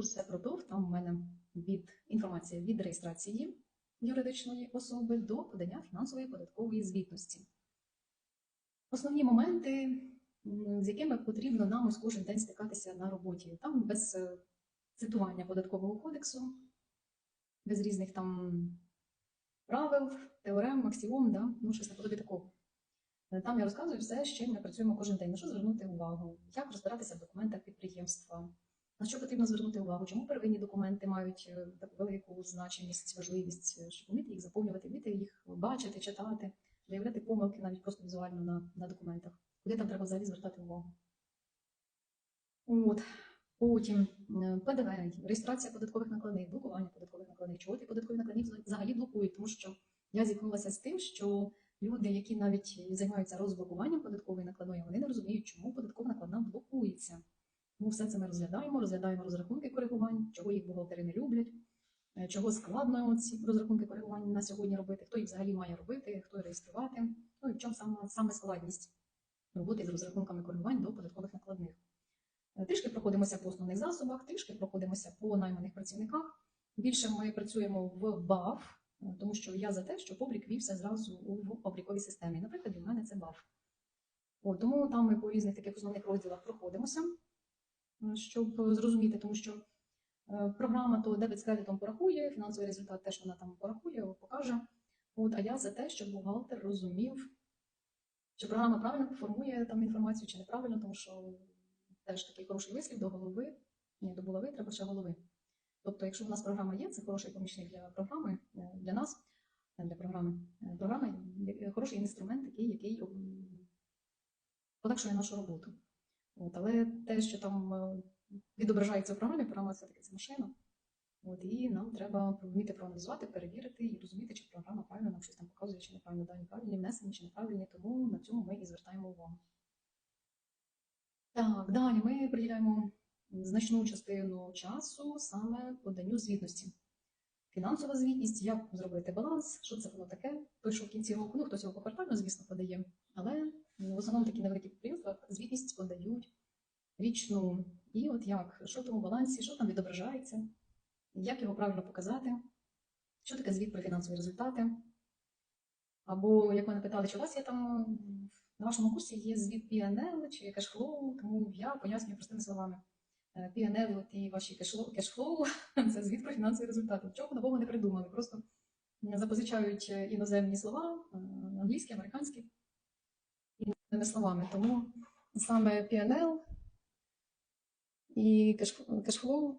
Все продов, там у мене від інформація від реєстрації юридичної особи до подання фінансової податкової звітності. Основні моменти, з якими потрібно нам ось кожен день стикатися на роботі. Там без е, цитування податкового кодексу, без різних там правил, теорем, аксіом, да? ну щось наподобі такого. Там я розказую все, з чим ми працюємо кожен день, на що звернути увагу, як розбиратися в документах підприємства, на що потрібно звернути увагу, чому первинні документи мають е, таку велику значимість, важливість, е, щоб вміти їх заповнювати, вміти їх бачити, читати, виявляти помилки навіть просто візуально на, на документах, куди там треба взагалі звертати увагу. От. Потім е, ПДВ, реєстрація податкових накладних, блокування податкових накладних. Чого ті податкові накладні взагалі блокують? Тому що я зіткнулася з тим, що люди, які навіть займаються розблокуванням податкової накладної, вони не розуміють, чому податкова накладна. Тому все це ми розглядаємо, розглядаємо розрахунки коригувань, чого їх бухгалтери не люблять, е, чого складно ці розрахунки коригувань на сьогодні робити, хто їх взагалі має робити, хто реєструвати, ну і в чому саме, саме складність роботи з розрахунками коригувань до податкових накладних. Е, Трішки проходимося по основних засобах, трішки проходимося по найманих працівниках. Більше ми працюємо в БАФ, е, тому що я за те, щоб облік вівся зразу у- обліковій системі. Наприклад, у мене це БАФ. От, тому там ми по різних таких основних розділах проходимося, щоб зрозуміти, тому що е, програма то дебет з кредитом порахує, фінансовий результат теж вона там порахує, покаже. От, а я за те, щоб бухгалтер розумів, чи програма правильно формує там інформацію, чи неправильно, тому що теж такий хороший вислів до голови, ні, до булави треба ще голови. Тобто, якщо в нас програма є, це хороший помічник для програми, е, для нас, е, для програми. Е, Програма хороший інструмент, такий, який полегшує нашу роботу. От, але те, що там е, відображається в програмі, програма все-таки це машина. От, і нам треба вміти проаналізувати, перевірити і розуміти, чи програма правильно нам щось там показує, чи неправильно дані правильні, внесені, чи неправильні, тому на цьому ми і звертаємо увагу. Так, далі ми приділяємо значну частину часу саме поданню звітності. Фінансова звітність, як зробити баланс, що це воно таке. Пишу в кінці року, ну хтось його поквартально, звісно, подає, але в основному такі невеликі підприємства звітність подають річну. І от як, що в тому балансі, що там відображається, як його правильно показати, що таке звіт про фінансові результати. Або, як мене питали, чи у вас є там на вашому курсі є звіт PNL чи кешфлоу, тому я пояснюю простими словами. Е, PNL і ваші кешфлоу, кешфлоу це звіт про фінансові результати. Нічого нового не придумали, просто запозичають е, іноземні слова, е, англійські, американські, іноземними словами. Тому саме PNL і кеш- кешфлоу